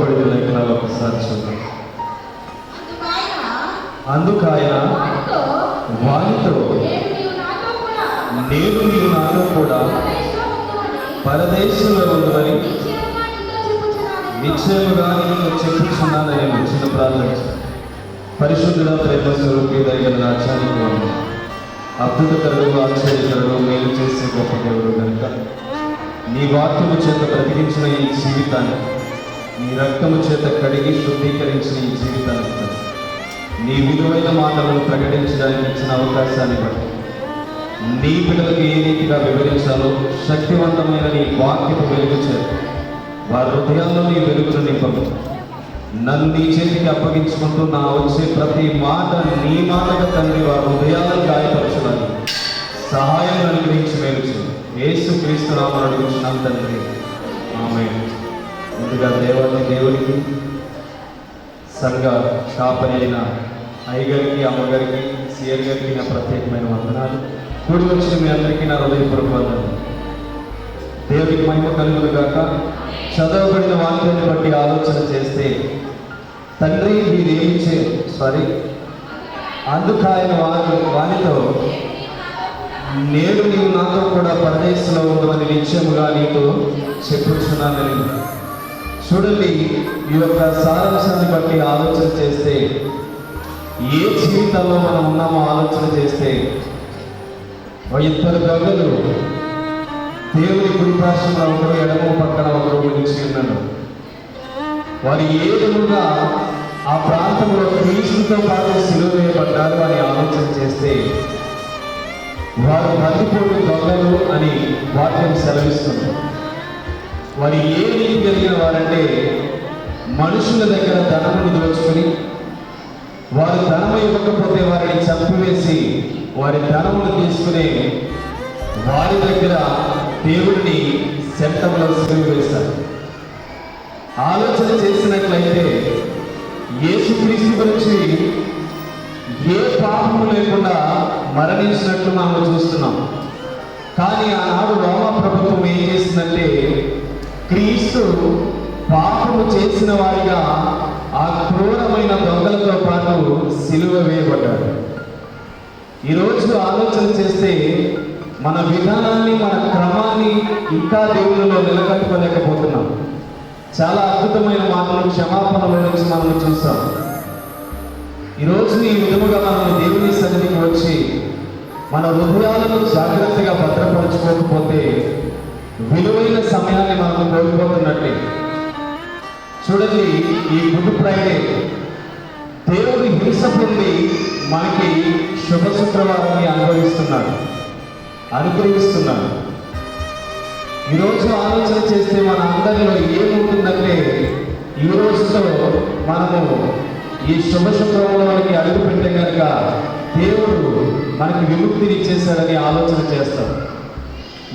చదవబడిన లేఖనాలు ఒకసారి చూద్దాం. అందుకు ఆయన వారితో నేను నీవు నాతో కూడా. పరదేశంలో ఉందని నిశ్చయముగా నేను చెప్పుచున్నానని. వచ్చిన ప్రార్థన పరిశుద్ధుల ప్రేమ స్వరూపి దైవ రాజ్యానికి అద్భుతకరుడు ఆశ్చర్యకరుడు మేలు చేసే గొప్ప దేవుడు కనుక. నీ వాక్యము చేత బ్రతికించిన ఈ జీవితాన్ని నీ రక్తము చేత కడిగి శుద్ధీకరించిన ఈ జీవితానికి. నీ విలువైన మాటలను ప్రకటించడానికి ఇచ్చిన అవకాశాన్ని బట్టి. నీ పిల్లలకు ఏ రీతిగా వివరించాలో శక్తివంతమైన నీ వాక్యపు వెలుగు చేత. వారి హృదయాల్లో నీ వెలుగును నింపము. నన్ను నీ చేతికి అప్పగించుకుంటూ నా వచ్చే ప్రతి మాట నీ మాటగా తండ్రి వారి హృదయాలను గాయపరచడానికి సహాయం అనుగ్రహించి మేలు ఏసు క్రీస్తు రామను అడుగుతున్నాం తండ్రి. ఆమె ముందుగా దేవాలయ దేవునికి సంఘ స్థాపన అయిన అయ్యగారికి అమ్మగారికి సిఆర్ గారికి నా ప్రత్యేకమైన వందనాలు. కూడి వచ్చిన మీ అందరికీ నా హృదయపూర్వక వందనాలు. దేవునికి మహిమ కలుగులు కాక చదవబడిన వాక్యాన్ని బట్టి ఆలోచన చేస్తే తండ్రి మీరేమి చే సారీ అందుకు ఆయన వారి వారితో నేను నీవు నాతో కూడా పరదేశంలో ఉండమని నిత్యముగా నీతో చెప్పుచున్నానని చూడండి ఈ యొక్క సారాంశాన్ని బట్టి ఆలోచన చేస్తే ఏ జీవితంలో మనం ఉన్నామో ఆలోచన చేస్తే ఇద్దరు గవ్వలు దేవుని కుడి ఒకరు ఎడమ పక్కన ఒకరు నిలిచి ఉన్నాడు వారు ఏ విధంగా ఆ ప్రాంతంలో క్రీస్తుతో పాటు సిలువ వేయబడ్డారు అని ఆలోచన చేస్తే వారు మధ్యపోటు దొంగలు అని వాక్యం సెలవిస్తుంది. వారు ఏ నీతి కలిగిన వారంటే మనుషుల దగ్గర ధనమును దోచుకుని వారు ధనము ఇవ్వకపోతే వారిని చంపివేసి వారి ధనమును తీసుకునే వారి దగ్గర దేవుడిని సెంటర్లో సిలువ వేశారు ఆలోచన చేసినట్లయితే యేసుక్రీస్తు గురించి ఏ పాపము లేకుండా మరణించినట్లు మనం చూస్తున్నాం. కానీ ఆనాడు రోమ ప్రభుత్వం ఏం చేసిందంటే క్రీస్తు పాపము చేసిన వారిగా ఆ క్రూరమైన దొంగలతో పాటు సిలువ వేయబడ్డాడు. ఈరోజు ఆలోచన చేస్తే మన విధానాన్ని మన క్రమాన్ని ఇంకా దేవుళ్ళలో నిలకట్టుకోలేకపోతున్నాం చాలా అద్భుతమైన మాటలు క్షమాపణలో నుంచి మనం చూస్తాం ఈరోజు ఈ విధముగా మనం దేవుని సన్నిధికి వచ్చి మన హృదయాలను జాగ్రత్తగా భద్రపరచుకోకపోతే విలువైన సమయాన్ని మనం కోల్పోతున్నట్టే. చూడండి ఈ గుడ్ ఫ్రైడే దేవుడు హింస పొంది మనకి శుభ శుక్రవారాన్ని అనుభవిస్తున్నాడు అనుగ్రహిస్తున్నాడు. ఈరోజు ఆలోచన చేస్తే మన అందరిలో ఏముంటుందంటే ఈ రోజుతో మనము ఈ శుభ శుక్రవారానికి అడుగు పెట్టే కనుక దేవుడు మనకి విముక్తిని ఇచ్చేశారని ఆలోచన చేస్తాం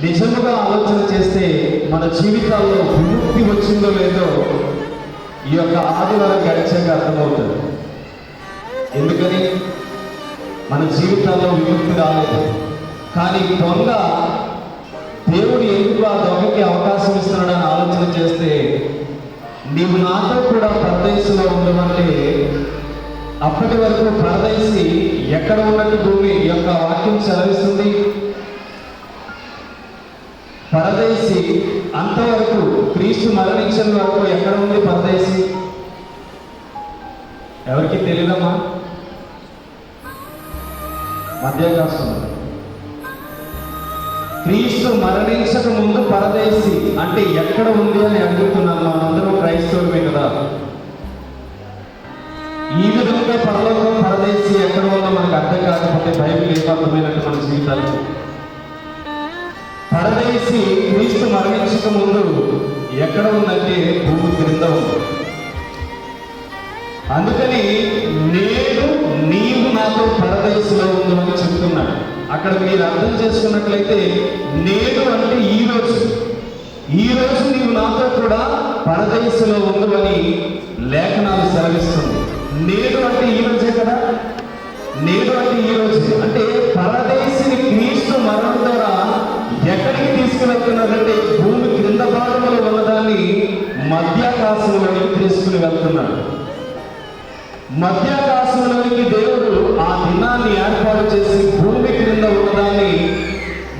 నిజముగా ఆలోచన చేస్తే మన జీవితాల్లో విముక్తి వచ్చిందో లేదో ఈ యొక్క ఆదివారం గడిచాక అర్థమవుతుంది. ఎందుకని? మన జీవితాల్లో విముక్తి రాలేదు. కానీ దొంగ దేవుడు ఎందుకు ఆ దొంగకి అవకాశం ఇస్తున్నాడని ఆలోచన చేస్తే నీవు నాతో కూడా ప్రదేశంలో ఉండమంటే అప్పటి వరకు ప్రదేశి ఎక్కడ ఉన్నట్టు భూమి ఈ యొక్క వాక్యం చదివిస్తుంది పరదేశి అంతవరకు క్రీస్తు మరణించిన వరకు ఎక్కడ ఉంది పరదేశి? ఎవరికి తెలియదమ్మా? మధ్యాకాశం క్రీస్తు మరణించక ముందు పరదేశి అంటే ఎక్కడ ఉంది అని అడుగుతున్నాను మనందరూ క్రైస్తవులమే కదా. ఈ విధంగా పరలోకం పరదేశి ఎక్కడ ఉందో మనకు అర్థం కాకపోతే బైబిల్ ఏం మన జీవితాలు పడవేసి క్రీస్తు మరణించక ముందు ఎక్కడ ఉందంటే భూమి క్రింద ఉంది. అందుకని నేను నీవు నాతో పరదేశంలో ఉందని చెప్తున్నాడు. అక్కడ మీరు అర్థం చేసుకున్నట్లయితే నేను అంటే ఈ రోజు. ఈ రోజు నీవు నాతో కూడా పరదేశంలో ఉందని లేఖనాలు సెలవిస్తుంది. నేడు అంటే ఈ రోజే కదా? నేను అంటే ఈ రోజు. అంటే పరదేశ ఎక్కడికి తీసుకువెళ్తున్నారంటే భూమి క్రింద భాగంలో ఉన్నదాన్ని మధ్యాకాశ మధ్యాకాశంలోనికి తీసుకుని వెళ్తున్నాడు. మధ్యాకాశంలోనికి దేవుడు ఆ దినాన్ని ఏర్పాటు చేసి భూమి క్రింద ఉన్నదాన్ని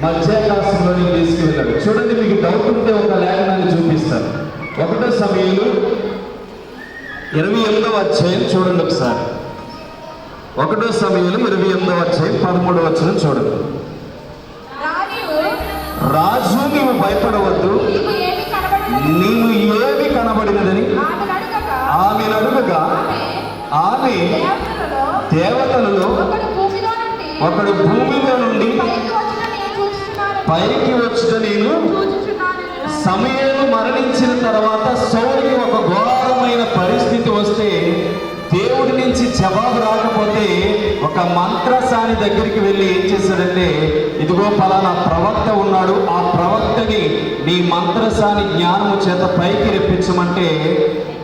మధ్యాకాశంలోనికి తీసుకువెళ్ళాడు. చూడండి మీకు డౌట్ ఉంటే ఒక లేఖనాన్ని చూపిస్తాను. ఒకటో సమయంలో ఇరవై ఎనిమిదవ అధ్యాయం చూడండి ఒకసారి. ఒకటో సమయంలో ఇరవై ఎనిమిదవ అధ్యాయం పదమూడవ వచ్చిన చూడండి. రాజు నీవు భయపడవద్దు. నీవు ఏమి కనబడినదని ఆమె ఆమె అడుగగా ఆమె దేవతలలో ఒకడు భూమిలో నుండి పైకి వచ్చిన నేను సమయంలో మరణించిన తర్వాత సౌరికి ఒక ఘోరమైన పరిస్థితి వస్తే దేవుడి నుంచి జవాబు రాకపోతే ఒక మంత్రసాని దగ్గరికి వెళ్ళి ఏం చేశాడంటే ఇదిగో పలానా ప్రవక్త ఉన్నాడు ఆ ప్రవక్తని నీ మంత్రసాని జ్ఞానము చేత పైకి రెప్పించమంటే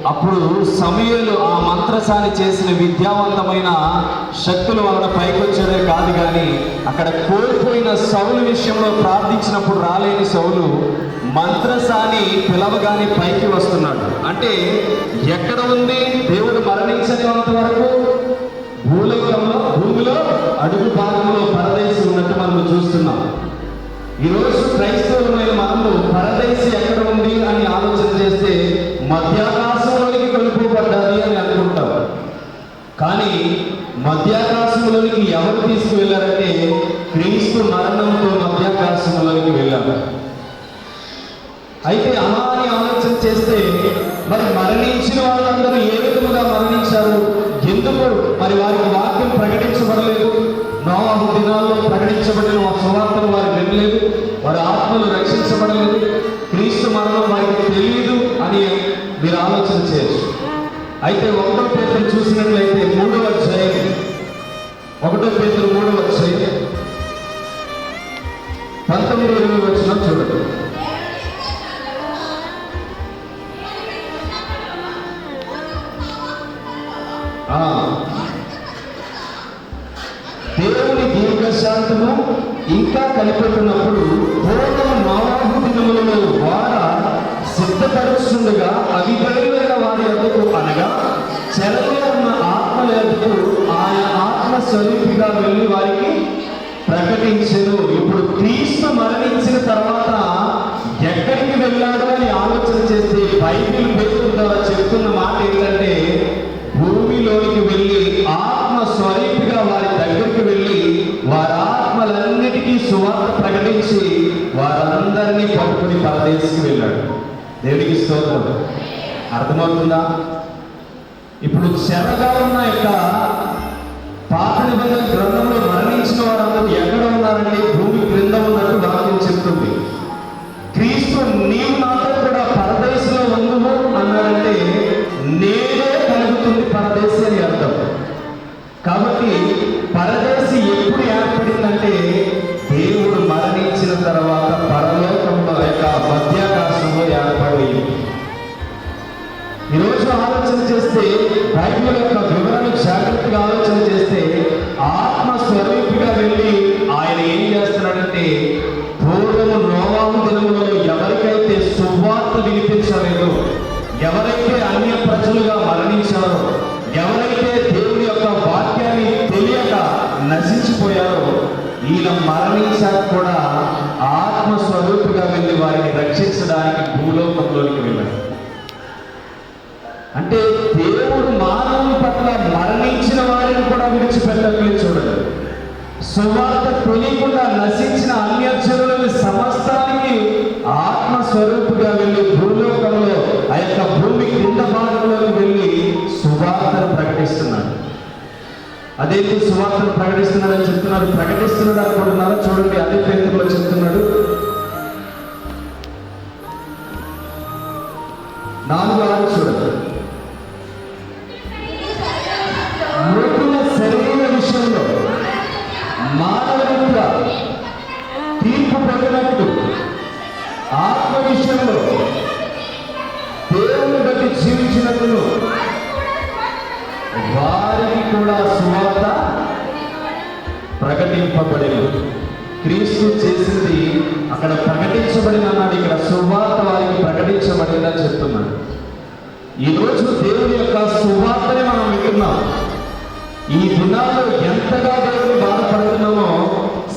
అప్పుడు సమయంలో ఆ మంత్రసాని చేసిన విద్యావంతమైన శక్తుల వలన పైకి వచ్చాడే కాదు కానీ అక్కడ కోల్పోయిన సౌలు విషయంలో ప్రార్థించినప్పుడు రాలేని సౌలు మంత్రసాని పిలవగానే పైకి వస్తున్నాడు. అంటే ఎక్కడ ఉంది? దేవుడు మరణించనంత వరకు భూలోకంలో భూమిలో అడుగు భాగంలో పరదేశం ఉన్నట్టు మనం చూస్తున్నాం. ఈరోజు క్రైస్తవులమైన మనము పరదేశి ఎక్కడ ఉంది అని ఆలోచన చేస్తే మధ్యాకాశంలోనికి కొనుక్కోబడ్డాది అని అనుకుంటాం కానీ మధ్యాకాశంలోనికి ఎవరు తీసుకువెళ్ళారంటే క్రీస్తు మరణంతో మధ్యాకాశంలోనికి వెళ్ళారు. అయితే అలా అని ఆలోచన చేస్తే మరి మరణించిన వాళ్ళందరూ ఏ విధముగా మరణించారు? ఎందుకు? మరి వారికి వాక్యం ప్రకటించబడలేదు. నోవాహు దినాల్లో ప్రకటించబడిన ఆ సువార్తను వారు వినలేదు. వారి ఆత్మలు రక్షించబడలేదు. క్రీస్తు మరణం వారికి తెలియదు అని మీరు ఆలోచన చేయొచ్చు. అయితే ఒకటో పేరు చూసినట్లయితే ఒకటో పేతులు మూడవ అధ్యాయం. పంతొమ్మిది ఇరవై వచ్చిన చూడండి. దేవుని దీర్ఘశాంతము ఇంకా కనిపెట్టినప్పుడు పూర్వం నవాహు దినములలో వార సిద్ధపరుస్తుండగా అవిధైన వారి యొద్దకు అనగా చెరలో ఉన్న ఆత్మల యొద్దకు స్వరూపిగా వెళ్ళి వారికి ప్రకటించను. ఇప్పుడు క్రీస్తు మరణించిన తర్వాత ఎక్కడికి వెళ్ళాడు అని ఆలోచన చేస్తే బైబిల్ పేరు ద్వారా చెప్తున్న మాట ఏంటంటే భూమిలోనికి వెళ్ళి ఆత్మ స్వరూపిగా వారి దగ్గరికి వెళ్ళి వారి ఆత్మలన్నిటికీ సువార్త ప్రకటించి వారందరినీ పట్టుకుని పరదేశికి వెళ్ళాడు. దేవుడికి స్తోత్రం. అర్థమవుతుందా? ఇప్పుడు చెరగా ఉన్న యొక్క నిబంధన గ్రంథంలో మరణించిన వారందరూ ఎక్కడ ఉన్నారంటే భూమి మరణించాక కూడా ఆత్మస్వరూపిగా వెళ్ళి వారిని రక్షించడానికి భూలోకంలోనికి వెళ్ళాడు. అంటే దేవుడు మానవుని పట్ల మరణించిన వారిని కూడా విడిచిపెట్టలేదు చూడదు సువార్త తెలియకుండా నశించిన అన్యజనులని సమస్తానికి ఆత్మ స్వరూపుగా వెళ్ళి భూలోకంలో ఆ యొక్క భూమి క్రింద భాగంలోకి వెళ్ళి సువార్తను ప్రకటిస్తున్నాడు. అదేంటి సువార్తను ప్రకటిస్తున్నాడని చెప్తున్నాడు ప్రకటిస్తున్నాడు అనుకుంటున్నారా? చూడండి అదే పేరులో చెప్తున్నాడు. నాలుగు ఆరు చూడండి. మృతుల శరీర విషయంలో మానవుడిగా తీర్పు పొందినట్టు ఆత్మ విషయంలో దేవుని బట్టి జీవించినట్లు వారికి కూడా సువార్త ప్రకటింపబడింది. క్రీస్తు చేసింది అక్కడ ప్రకటించబడిన అన్నాడు. ఇక్కడ సువార్త వారికి ప్రకటించబడిందని చెప్తున్నాడు. ఈరోజు దేవుని యొక్క సువార్తని మనం వింటున్నాం. ఈ దినాల్లో ఎంతగా దేవుని బాధపడుతున్నామో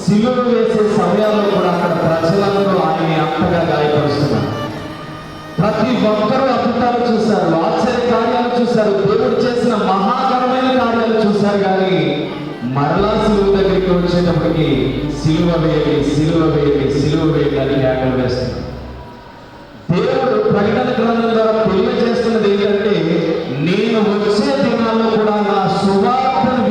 సిలువ వేసే సమయాల్లో కూడా అక్కడ ప్రజలందరూ ఆయన్ని అంతగా గాయపరుస్తున్నారు. ప్రతి ఒక్కరూ అద్భుతాలు చూశారు ఆశ్చర్య కార్యాలు చూశారు దేవుడు చేసిన మహాకరమైన కార్యాలు చూశారు కానీ మరలా సిలువ దగ్గరికి వచ్చేటప్పటికి సిలువ వేయండి సిలువ వేయండి సిలువ వేయండి అని కేకలు వేస్తున్నారు. దేవుడు ప్రకటన గ్రంథం ద్వారా తెలియజేస్తున్నది ఏంటంటే నేను వచ్చే దినాల్లో కూడా నా సువార్తను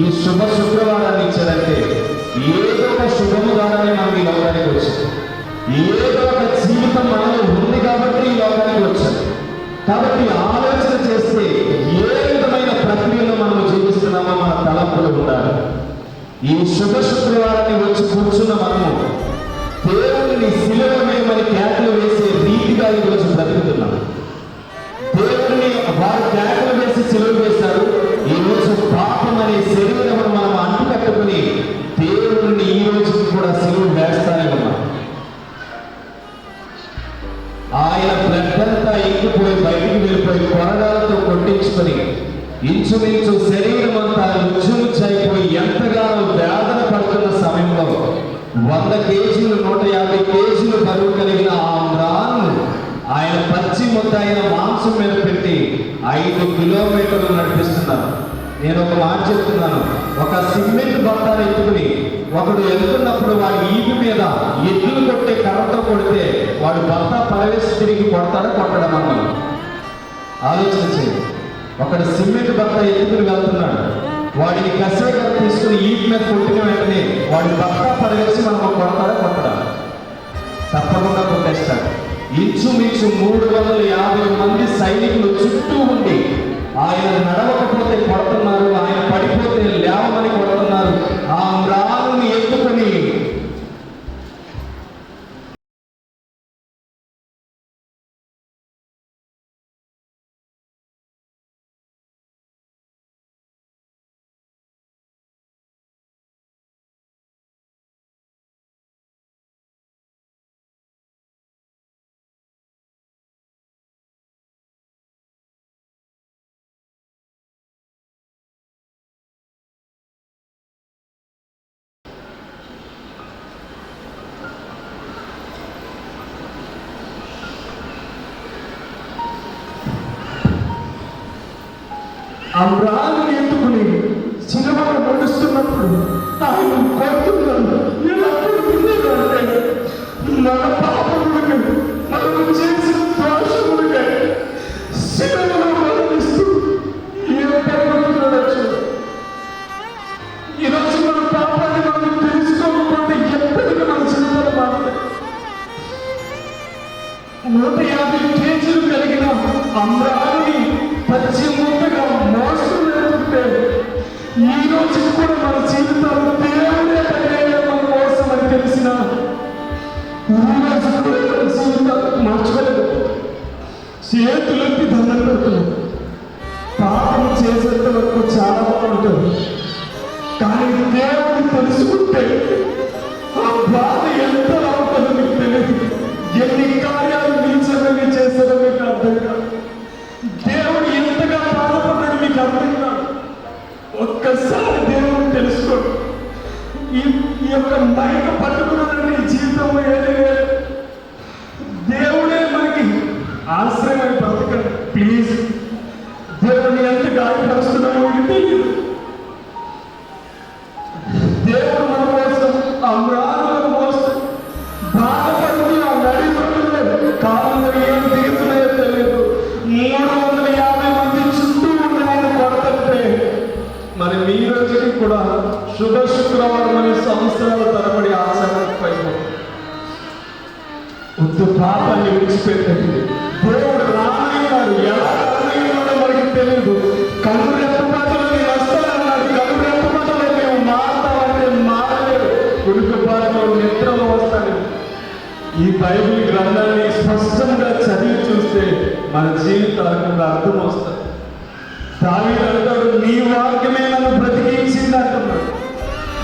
ఈ శుభ శుక్రవారాన్ని ఇచ్చారంటే ఏదో ఒక శుభము ద్వారానే మనం ఈ లోకానికి వచ్చాం. ఏదో ఒక జీవితం మనలో ఉంది కాబట్టి ఈ లోకానికి వచ్చాం. కాబట్టి ఆలోచన చేస్తే ఏ విధమైన ప్రక్రియలో మనం జీవిస్తున్నామో మన తలంపులు ఉండాలి. ఈ శుభ శుక్రవారాన్ని వచ్చి కూర్చున్న మనము దేవుడిని శిలువ వేయమని క్యాట్లు వేసే రీతిగా ఈరోజు బ్రతుకుతున్నాం. దేవుడిని వారి క్యాట్లు ఒకడు సిమెంట్ బత్త ఎత్తుకుని వెళ్తున్నాడు? వాడిని కసేగా తీసుకుని ఈపి మీద కొట్టిన వెంటనే వాడి బత్త పరిగెసి మనం కొడతాడా కొట్టడా? తప్పకుండా కొట్టేస్తాడు. ఇంచుమించు మూడు వందల యాభై మంది సైనికులు చుట్టూ ఉండి ఆయన నడవకపోతే కొడుతున్నారు ఆయన పడిపోతే లేవమని కొడుతున్నారు. ఆ మ్రాను ఆ మ్రాన్ని ఎత్తుకుని సినిమాను నడుస్తున్నప్పుడు ఆయన కొడుతున్నాను చేతులకి దండం పెడుతున్నాం పాపం చేసేంత వరకు చాలా బాగుంటుంది కానీ దేవుడు తెలుసుకుంటే ఆ బాధ ఎంత అవుతుందో మీకు తెలియదు. ఎన్ని కార్యాలు నిలిచదని చేశారో మీకు అర్థం కాదు. దేవుడు ఎంతగా బాధపడ్డాడు మీకు అర్థం కాదు. ఒక్కసారి దేవుడు తెలుసుకోండి. ఈ ఈ యొక్క మైక పట్టుకున్నదండి జీవితంలో ఏది లేదు దేవుడే మనకి ఆశ్రయమై బ్రతకండి ప్లీజ్. దేవుని ఎంత గాయపరుస్తున్నామో మీకు తెలియదు దేవుడు మన కోసం అమరాలను కోసం బాధపడి ఆ నడిపడుతుంది కాలంలో ఏం దిగుతున్నాయో తెలియదు. మూడు వందల యాభై మంది చుట్టూ ఉన్నాయని కొడతంటే మరి మీ రోజుకి కూడా శుభ శుక్రవారం అనే సంవత్సరాల తరబడి ఆచరణపైన వద్దు పాపాన్ని విడిచిపెట్టండి ఈ బైబిల్ గ్రంథాన్ని స్పష్టంగా చదివి చూస్తే మన జీవితాలకు అర్థం వస్తుంది దాని అంటాడు నీ వాక్యమే నన్ను బ్రతికించింది అంటున్నాడు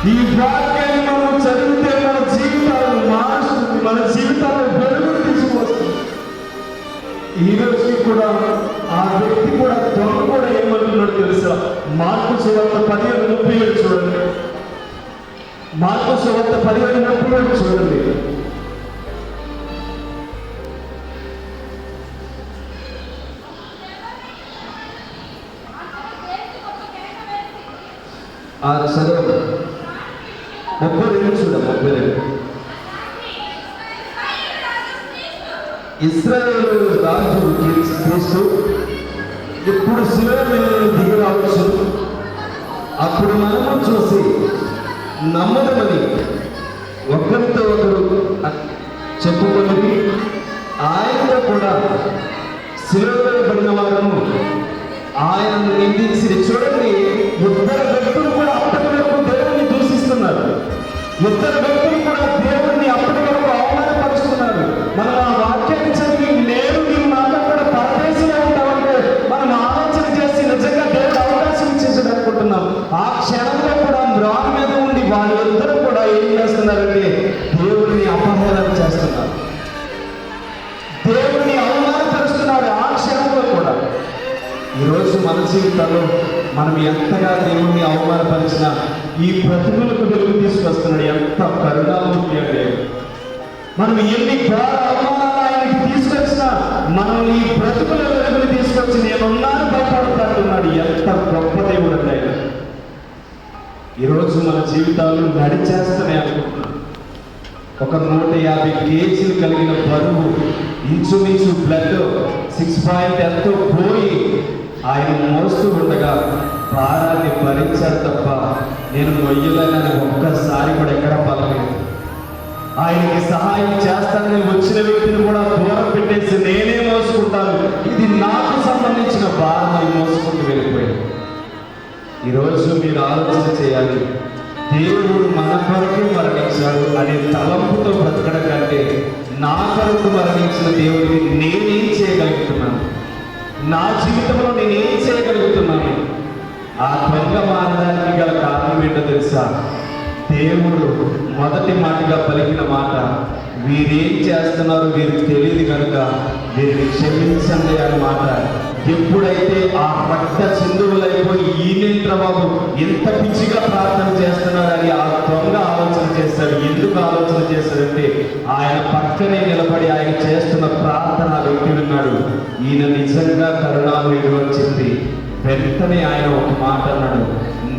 ఈ వాక్యాన్ని మనం చదివితే మన జీవితాలను మారుస్తుంది మన జీవితాలను వెలుగు తీసుకువస్తుంది ఈ రోజు కూడా ఆ వ్యక్తి కూడా దొంగ తెలుసా? మార్పు సువార్త పదిహేను ముప్పై ఏడు చూడండి. మార్పు సువార్త పదిహేను ముప్పై ఏడు చూడండి. ఆ చదువు ముప్పై రెండు చూడండి ముప్పై రెండు. ఇస్రాయేల్ రాజు క్రీస్తు ఇప్పుడు శిలువ దిగి రావచ్చు అప్పుడు మనము చూసి నమ్మదమని ఒకరితో ఒకరు చెప్పుకొని ఆయన కూడా శిలువబడిన వారము ఆయనను నిందించి చూడండి ఇద్దరు వ్యక్తులు కూడా అప్పటి వరకు దేవుణ్ణి దూషిస్తున్నారు. ఇద్దరు వ్యక్తులు కూడా దేవుణ్ణి అప్పటి వరకు అవమానపరుస్తున్నారు. మనం మన మనం ఎంతగా దేవుణ్ణి అవమానపరిచినా ఈ ప్రతిభలకు వెలుగు తీసుకొస్తున్నాడు. ఎంత కరుణామూర్తి అంటే మనం ఎన్ని ఘోర అవమానాలు ఆయనకి తీసుకొచ్చినా మనం ఈ ప్రతిభల వెలుగుని తీసుకొచ్చి నేనున్నాను భయపడుతున్నాడు ఎంత గొప్ప దేవుడు అండి ఆయన. ఈరోజు మన జీవితాలు నడిచేస్తూనే అనుకుంటున్నాం. ఒక నూట యాభై కేజీలు కలిగిన బరువు ఇంచుమించు బ్లడ్ సిక్స్ పాయింట్ ఎంతో పోయి ఆయన మోస్తూ ఉండగా భారాన్ని భరించారు తప్ప నేను మొయ్యలేనని ఒక్కసారి కూడా ఎక్కడ పలలేదు ఆయనకి సహాయం చేస్తానని వచ్చిన వ్యక్తిని కూడా దూరం పెట్టేసి నేనే మోసుకుంటాను. ఇది నాకు సంబంధించిన భారం మోసుకుంటూ వెళ్ళిపోయాను ఈరోజు మీరు ఆలోచన చేయాలి. దేవుడు మన కొరకు మరణించాడు అనే తలంపుతో బ్రతకడం కంటే నా కొరకు మరణించిన దేవుడికి నేనేం చేయగలుగుతున్నాను? నా జీవితంలో నేను ఏం చేయగలుగుతున్నాను? ఆ దొంగ మారడానికి గల కారణం ఏంటో తెలుసా? దేవుడు మొదటి మాటగా పలికిన మాట వీరేం చేస్తున్నారు వీరికి తెలియదు కనుక వీరిని క్షమించండి అనే మాట. ఎప్పుడైతే ఆ రక్త సింధువులైపోయి ఈనేంద్ర బాబు ఎంత పిచ్చిగా ప్రార్థన చేస్తున్నారని ఆ దొంగ ఆలోచన చేస్తాడు ఎందుకు ఆలోచన చేస్తాడంటే ఆయన పక్కనే నిలబడి ఆయన చేస్తున్న అన్నాడు. ఈయన నిజంగా కరుణామయుడు అని చెప్పి వెంటనే ఆయన ఒక మాట అన్నాడు.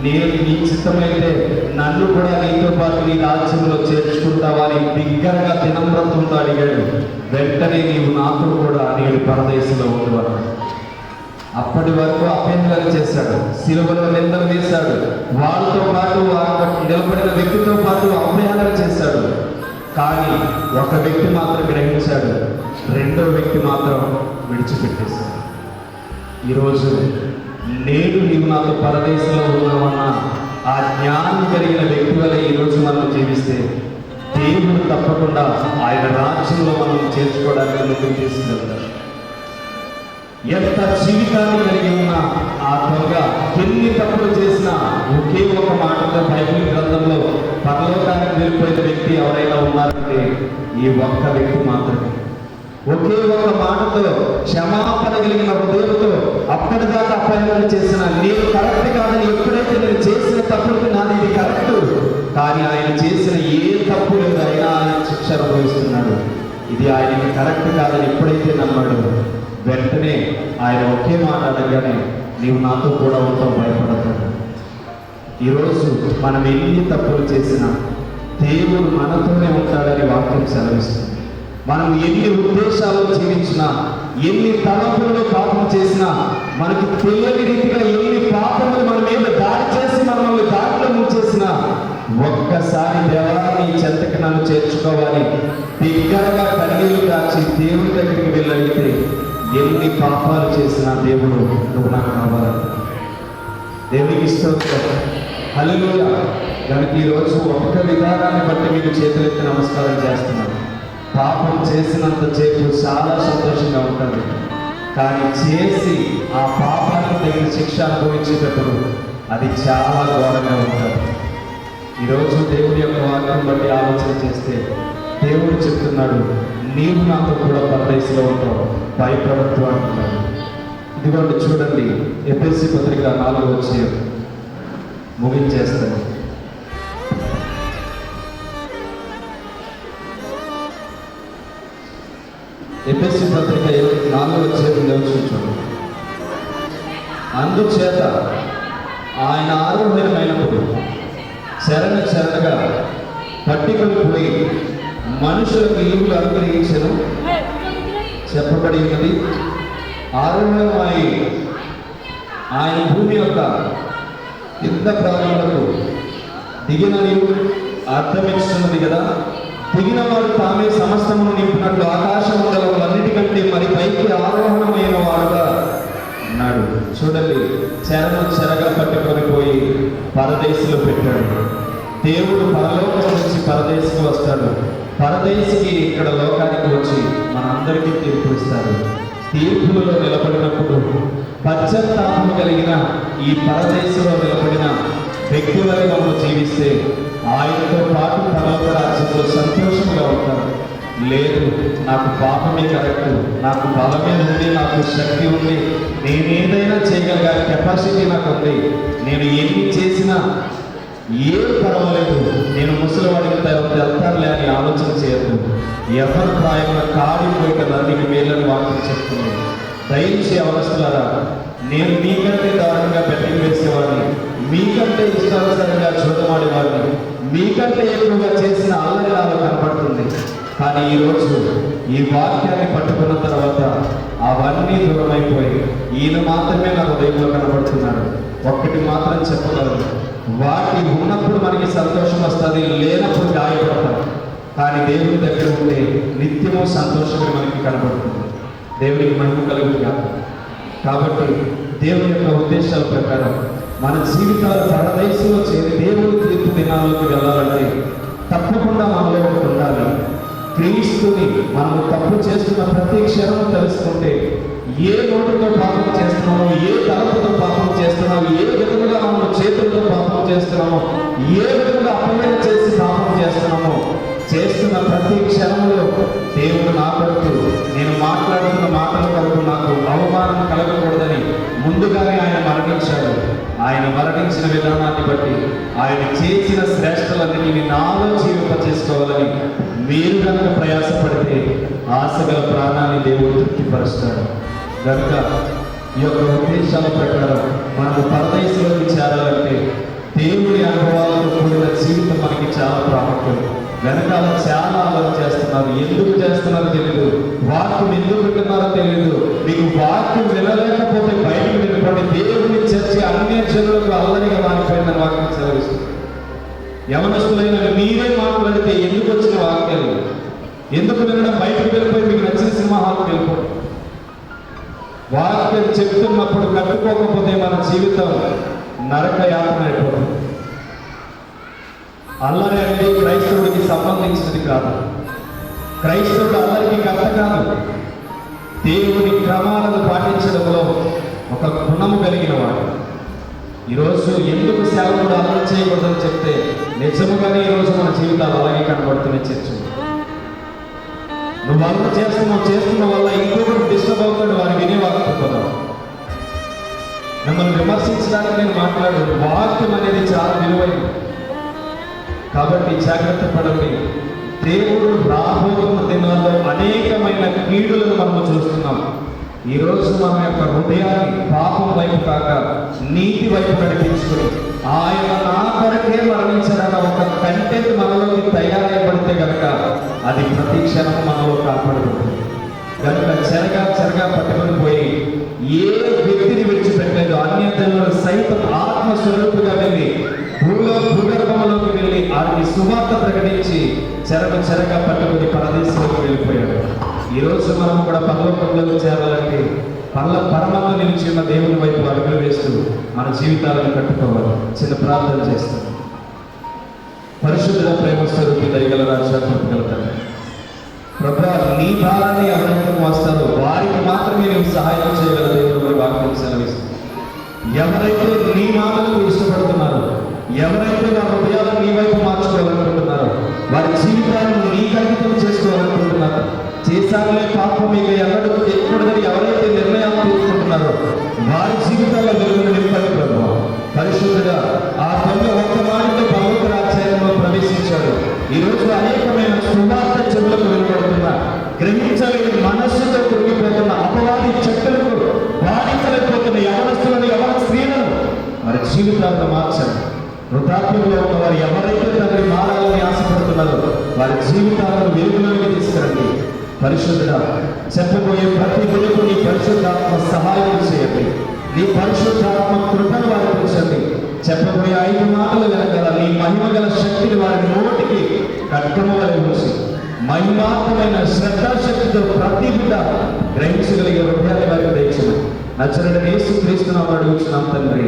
నేను నీ చిత్తమైతే నన్ను కూడా నీతో పాటు నీ రాజ్యంలో చేర్చుకుంటావా అని బిగ్గరగా దినమ్రతంతో అడిగాడు. వెంటనే నీవు నాతో కూడా నేను పరదేశంలో ఉండవన్నాడు అప్పటి వరకు అభ్యంతరం చేశాడు. సిలువలో నిందలు వేశాడు. వాళ్ళతో పాటు నిలబడిన వ్యక్తితో పాటు అభ్యంతరం చేశాడు. కానీ ఒక వ్యక్తి మాత్రం గ్రహించాడు రెండో వ్యక్తి మాత్రం విడిచిపెట్టేశాడు. ఈరోజు నేను నీవు నాతో పరదేశంలో ఉన్నామన్న ఆ జ్ఞానం కలిగిన వ్యక్తి వల్ల ఈరోజు మనం జీవిస్తే దేవుడు తప్పకుండా ఆయన రాజ్యంలో మనం చేర్చుకోవడానికి ముందుకు తీసుకెళ్తాడు ఎంత జీవితాన్ని కలిగి ఉన్న ఆ దొంగ ఎన్ని తప్పులు చేసినా ఒకే ఒక మాటతో బైబిల్ గ్రంథంలో పరలోకానికి వెళ్ళిపోయిన వ్యక్తి ఎవరైనా ఉన్నారంటే ఈ ఒక్క వ్యక్తి మాత్రమే. ఒకే ఒక మాటతో క్షమాపణ కలిగిన హృదయంతో అప్పటిదాకా అపహరణ చేసిన నేను కరెక్ట్ కాదని ఎప్పుడైతే నేను చేసిన తప్పులకు నాది ఇది కరెక్ట్? కానీ ఆయన చేసిన ఏ తప్పు లేదైనా ఆయన శిక్ష అనుభవిస్తున్నాడు. ఇది ఆయనకి కరెక్ట్ కాదని ఎప్పుడైతే నమ్మాడు వెంటనే ఆయన ఒకే మాట అడగానే నీవు నాతో కూడా ఉంటావు భయపడతాడు ఈరోజు మనం ఎన్ని తప్పులు చేసినా దేవుడు మనతోనే ఉంటాడని వాక్యం సెలవిస్తుంది. మనం ఎన్ని ఉద్దేశాలు జీవించినా ఎన్ని తలంపులలో పాపం చేసినా మనకి తెలియని రీతిగా ఎన్ని పాపములు మన మీద దాడి చేసి మనల్ని దాంట్లో ముంచేసినా ఒక్కసారి దేవాన్ని చెంతకి నన్ను చేర్చుకోవాలి. దగ్గరగా కన్నీళ్ళు కాచి దేవుడి దగ్గరికి వెళ్ళడితే ఎన్ని పాపాలు చేసినా దేవుడు నువ్వు నాకు కావాలి. దేవునికి ఇష్టం హల్లెలూయా. కనుక ఈరోజు ఒక్క విధానాన్ని బట్టి మీరు చేతులెత్తి నమస్కారం చేస్తున్నారు పాపం చేసినంత చేపు చాలా సంతోషంగా ఉంటుంది. కానీ చేసి ఆ పాపానికి తగిన శిక్ష అనుభవించేటప్పుడు అది చాలా ఘోరంగా ఉంటుంది. ఈరోజు దేవుడి యొక్క వాక్యం బట్టి ఆలోచన చేస్తే దేవుడు చెప్తున్నాడు నీవు నాతో కూడా పరదేశంలో ఉంటావు భయపడద్దు అంటున్నాడు ఇదిగోండి చూడండి ఎపిఎస్సి పత్రిక నాలుగు వచ్చి ముగించేస్తాను. ఎపిఎస్సి పత్రిక నాలుగు వచ్చే చూడండి అందుచేత ఆయన ఆరోగ్యమైనప్పుడు శరణ శరణగా పట్టికలు పోయి మనుషులకు ఈవులు అనుగ్రహించను. చెప్పబడి ఉన్నది ఆరోగ్యమై ఆయన భూమి యొక్క కింద ప్రాణులకు దిగినని అర్థమిస్తున్నది కదా. దిగిన వారు తామే సమస్తమును నింపినట్లు ఆకాశం మండలములన్నిటికంటే మరి పైకి ఆరోహణమైన వారుగా ఉన్నాడు. చూడండి చెరను చెరగా పట్టుకొని పోయి పరదేశిలో పెట్టాడు. దేవుడు పరలోకం నుంచి పరదేశికి వస్తాడు. పరదేశికి ఇక్కడ లోకానికి వచ్చి మనందరికీ తీర్పు ఇస్తాడు. తీర్పులలో నిలబడినప్పుడు పశ్చాత్తాపం కలిగిన ఈ పరదేశంలో నిలబడిన వ్యక్తి వలె మనం జీవిస్తే ఆయనతో పాటు పరలోక రాజ్యంలో సంతోషంగా ఉంటారు. లేదు నాకు పాపమే కరెక్ట్ నాకు బలమే ఉంది నాకు శక్తి ఉంది నేను ఏదైనా చేయగలిగే కెపాసిటీ నాకు ఉంది నేను ఏమి చేసినా ఏ పర్వాలేదు. నేను ముసలివాడికి వెళ్తానులే అని ఆలోచన చేయద్దు. ఎవరి ప్రాయమైన కాడిపోయి కదా నీకు మేలని వాక్యం చెప్తున్నాను దయచేసి అవస్థలారా? నేను మీకంటే దారుణంగా బెట్టింగ్ వేసేవాడిని. మీకంటే ఇష్టానుసారంగా చూడమాడేవాడిని మీకంటే ఎక్కువగా చేసిన అల్లరి లాగా కనపడుతుంది. కానీ ఈరోజు ఈ వాక్యాన్ని పట్టుకున్న తర్వాత అవన్నీ దూరమైపోయి ఈయన మాత్రమే నా హృదయంలో కనబడుతున్నాడు. ఒక్కటి మాత్రం చెప్పగలరు వాటి ఉన్నప్పుడు మనకి సంతోషం వస్తుంది లేనప్పుడు గాయపడతాం. కానీ దేవుని దగ్గర ఉంటే నిత్యము సంతోషమే మనకి కనబడుతుంది. దేవునికి మహిమ కలుగుగా కాబట్టి దేవుని యొక్క ఉద్దేశాల ప్రకారం మన జీవితాలు పరదేశంలో చేరి దేవుని తీర్పు దినాల్లోకి వెళ్ళాలంటే తప్పకుండా మనలో ఉండాలి. క్రీస్తుని మనం తప్పు చేస్తున్న ప్రతి క్షణం తెలుసుకుంటే ఏ నోటితో పాపం చేస్తున్నామో ఏ తలపుతో పాపం చేస్తున్నామో ఏ విధంగా మనం చేతులతో పాపం చేస్తున్నామో ఏ విధంగా అపమైన చేసి పాపం చేస్తున్నామో చేస్తున్న ప్రతి క్షణంలో దేవుడు నా కొరకు నేను మాట్లాడుతున్న మాటల కొరకు నాకు అవమానం కలగకూడదని ముందుగానే ఆయన మరణించాడు. ఆయన మరణించిన విధానాన్ని బట్టి ఆయన చేసిన శ్రేష్టలన్నిటిని నాలో జీవింప చేసుకోవాలని మీరు కనుక ప్రయాసపడితే ఆశగల ప్రాణాన్ని దేవుడు తృప్తిపరుస్తాడు. కనుక ఈ యొక్క ఉద్దేశాల ప్రకారం మనకు పరదేశంలోకి చేరాలంటే దేవుడి అనుభవాలతో కూడిన జీవితం మనకి చాలా ప్రాముఖ్యం. వెనకాల చాలా ఆలోచన చేస్తున్నారు. ఎందుకు చేస్తున్నారో తెలియదు వాక్యం ఎందుకు వింటున్నారో తెలియదు మీకు వాక్యం వినలేకపోతే బయటకు వెళ్ళిపోండి దేవుని చర్చి అన్ని జనులకు అల్లరిగా మారిపోయిందని వాక్యం చదివిస్తుంది యవనస్తులైన మీరే మాట్లాడితే ఎందుకు వచ్చిన వాక్యాలు? ఎందుకు వినడం? బయటకు వెళ్ళిపోయి మీకు నచ్చిన సినిమా హాల్కి వాక్యం చెప్తున్నప్పుడు కట్టుకోకపోతే మన జీవితం నరక యాత్ర అయిపోతుంది. అల్లరి అనేది క్రైస్తవుడికి సంబంధించినది కాదు. క్రైస్తవుడు అల్లరికి కథ కాదు. దేవుని క్రమాలను పాటించడంలో ఒక గుణము కలిగిన వాడు ఈరోజు ఎందుకు సేవకుడు అల్లరి చేయకూడదని చెప్తే నిజముగానే ఈరోజు మన జీవితాలు అలాగే కనబడుతున్నాయి చర్చలు. నువ్వు అల్లరి చేస్తున్నావు చేస్తున్న వల్ల ఇంకొకటి డిస్టర్బ్ అవుతాడు వారు వినే మిమ్మల్ని విమర్శించడానికి నేను మాట్లాడు వాక్యం అనేది చాలా విలువైనది. కాబట్టి జాగ్రత్త పడండి. దేవుడు రాబోతున్న దినాల్లో అనేకమైన కీడులను మనము చూస్తున్నాం. ఈ రోజు మన యొక్క హృదయాన్ని పాపం వైపు కాక నీతి వైపు నడిపించుకుని ఆయన నా కొరకే మరణించారన్న ఒక కంటెంట్ మనలోకి తయారైపడితే కనుక అది ప్రతి క్షణం మనలో కాపాడుతుంది కనుక చెరగా చెరగా పట్టుకొని పోయి ఏ వ్యక్తిని విడిచిపెట్టలేదు అన్యతలను సైతం ఆత్మ స్వరూపుగా వెళ్ళి భూలో భూగర్భంలోకి వెళ్ళి ఆమె సువార్త ప్రకటించి చెరగ చెరగా పట్టుకొని పరదేశంలోకి వెళ్ళిపోయాడు. ఈ రోజు మనం కూడా పరలోకంలోకి చేరాలంటే పల్ల పరమంలో నిలిచిన ఉన్న దేవుని వైపు అడుగులు వేస్తూ మన జీవితాలను కట్టుకోవాలి. చిన్న ప్రార్థన చేస్తాం. పరిశుద్ధ ప్రేమ స్వరూపి దయగల రాజాగలుగుతాను ప్రభా నీ భారాన్ని ఎవరైతే మోస్తారో వారికి మాత్రమే నువ్వు సహాయం చేయగల వాక్యం సెలవిస్తుంది ఎవరైతే నీ మాటలకు ఇష్టపడుతున్నారో ఎవరైతే నా హృదయాలను నీ వైపు మార్చుకోవాలనుకుంటున్నారో వారి జీవితాలను నీ అంకితం చేసుకోవాలనుకుంటున్నారో చేశానులే పాపం ఇక ఎన్నడూ ఎవరైతే నిర్ణయాలు తీసుకుంటున్నారో వారి జీవితాల్లో వెలుగును నింపండి ప్రభు. పరిశుద్ధుగా ఆత్మ జీవితాలను వెలుగులోకి తీసుకురండి. పరిశుద్ధుడ చెప్పబోయే ప్రతి వెలుగు నీ పరిశుద్ధాత్మ సహాయం చేయండి. నీ పరిశుద్ధాత్మ కృపను వారికి ఉంచండి చెప్పబోయే ఐదు మాటలు వెనకాల నీ మహిమ గల శక్తిని వారి నోటికి కట్టమవలే వలె ఉంచి మహిమాత్మైన శ్రద్ధాశక్తితో ప్రతి బిడ్డ గ్రహించగలిగే హృదయాన్ని వారికి దయచండి నచ్చరడ యేసు క్రీస్తునామని అడుగుతున్నాం తండ్రి.